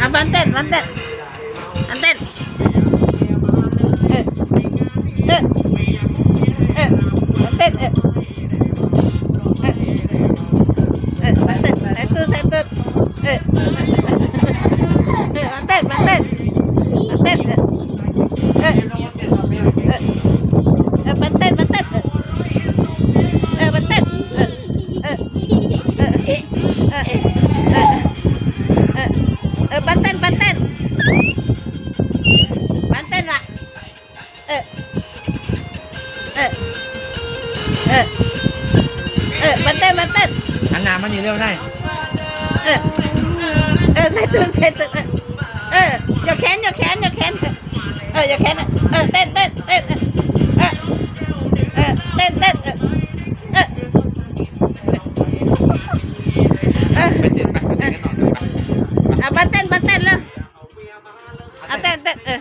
อะบันเต้นบันเต้นบัน เออเออบันเต้นบันเต้นอันนามันนี่เร็วได้เออเออใส่ตู้ใส่ตู้เออเออยกแขนยกแขนยกแขนเออยกแขนเออเต้นเต้นเต้นเออเออเต้นเต้นเออเออเออไปเต้นไปไปเต้นกันหน่อยไปอะบันเต้นบันเต้นเลยอะเต้นเต้นเออ